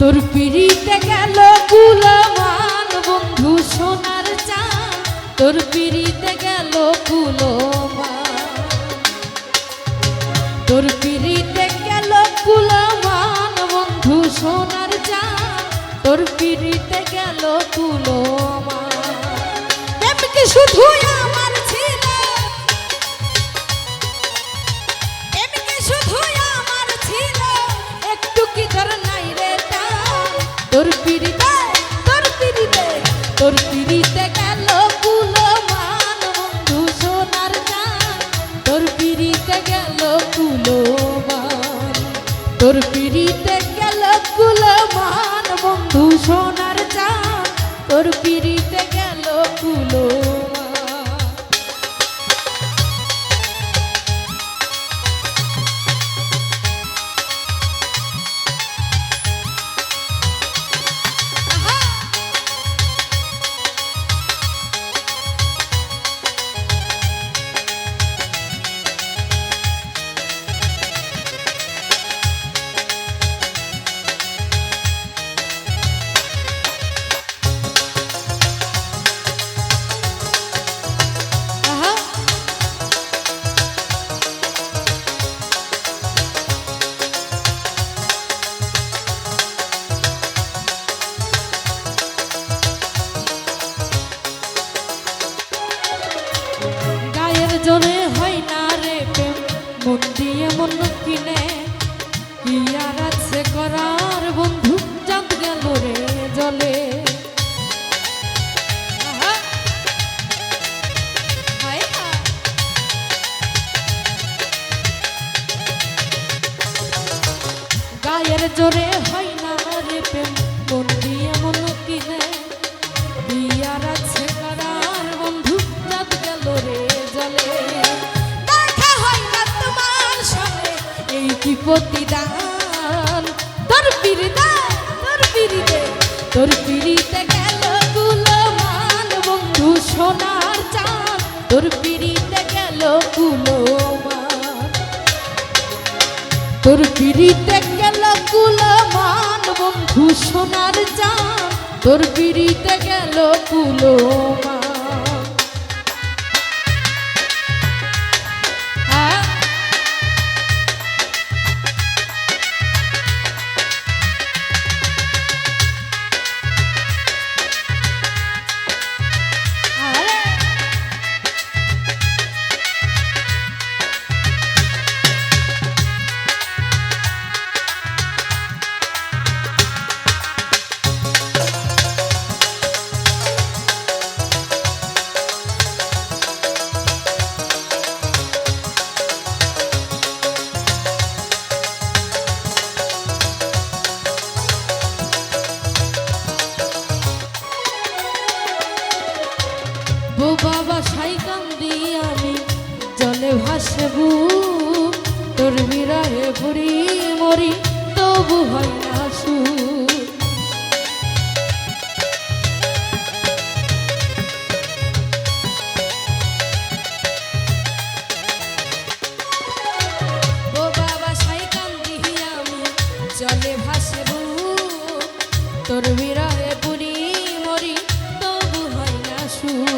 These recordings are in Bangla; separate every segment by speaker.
Speaker 1: তোর পিড়িতে গেল কুলমান বন্ধু সোনার চান তোর পিড়িতে গেল কুলমান তোর পিড়িতে গেল কুলমান বন্ধু সোনার চান তোর পিড়িতে গেল কুলমান শুধু তোর পিড়িতে গেল কুলমান বন্ধু সোনার চান তোর পিড়িতে গেল কুলমান। তোর পিড়িতে গেল কুলমান বন্ধু সোনার চান তোর পিড়িতে জোরে হয় না রে প্রেম। মন দিয়ে মন কিনে আর আছে করার বন্ধু? চাঁদ গেল রে জলে। গায়ের জোরে হয় প্রতিদান। তোর পিড়িতে তোর পিড়িতে তোর পিড়িতে গেল কুলমান বন্ধু সোনার চাঁদ, তোর পিড়িতে গেল কুলমান তোর পিড়িতে গেল কুলমান বন্ধু সোনার চান তোর পিড়িতে গেল হ্যাঁ? ভাসবু তোর বিরাহে পুরি মরি, তবু হয় আমি, জলে ভাসবু। তোর বিরহে পুরি মরি, তবু হয় না সুর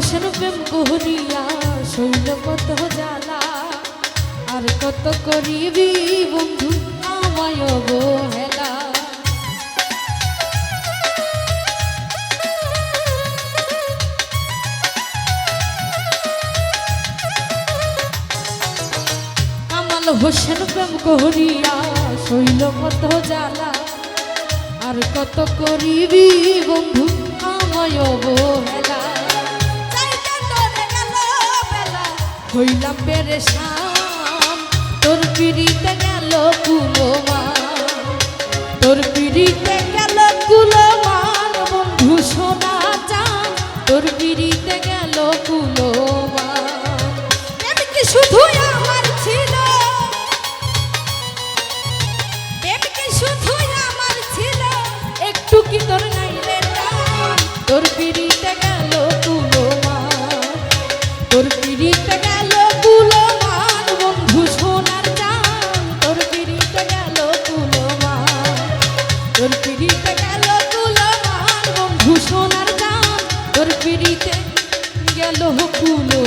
Speaker 1: হোসেন প্রেম কহরিয়া শৈল কত জ্বালা। আর কত করিবি বন্ধু, আমায় অবহেলা কামাল হোসেন প্রেম কহরিয়া শৈল কত জ্বালা। আর কত করিবি বন্ধু, আমায় অবহেলা হইলাম পেরেশান। তোর পিড়িতে গেল তোর পিড়িতে গেল কুলমান বন্ধু সোনা চান তোর পিড়িতে গেল কুলমান কি শুধু আমার ছিল? একটু কি তোর নাই রে তোর পিড়ি গেল কুলমান বন্ধু সোনার দাম তোর পিড়িতে গেল কুলো